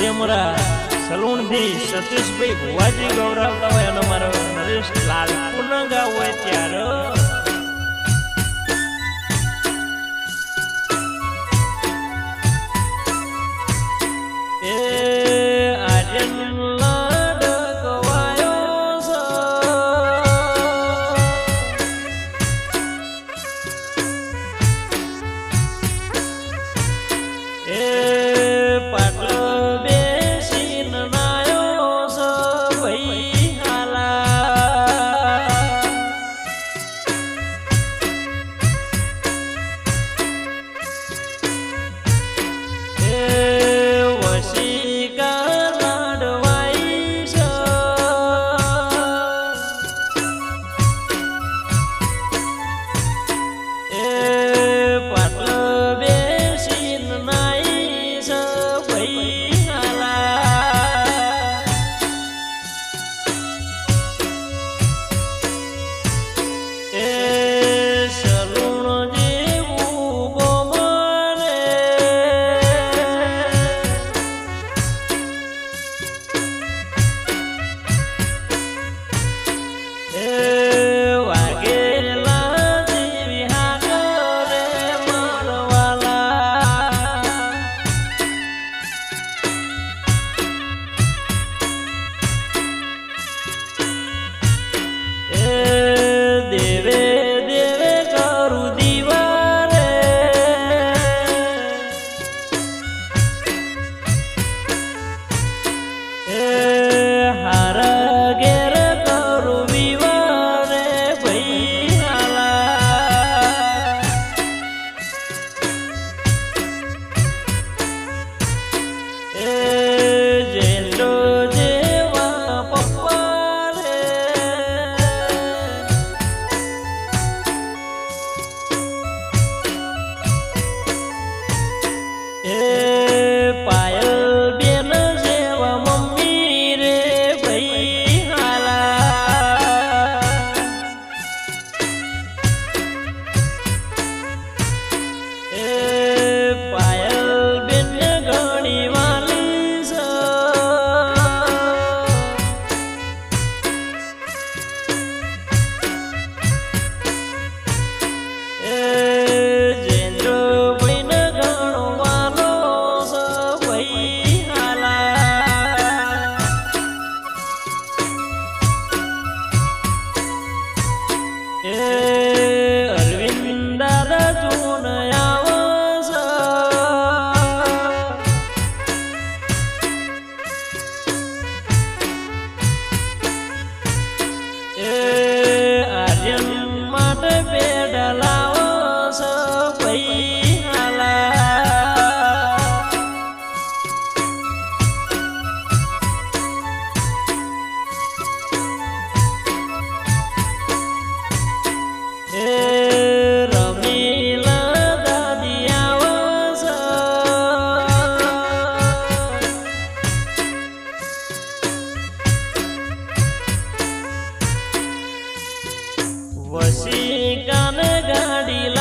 જે સલૂનથી સતીશભાઈ ભુવાજી ગૌરવ હોય અને મારો નરેશ લાલ પુનગા હોય ત્યારે વસી કાન ગાડી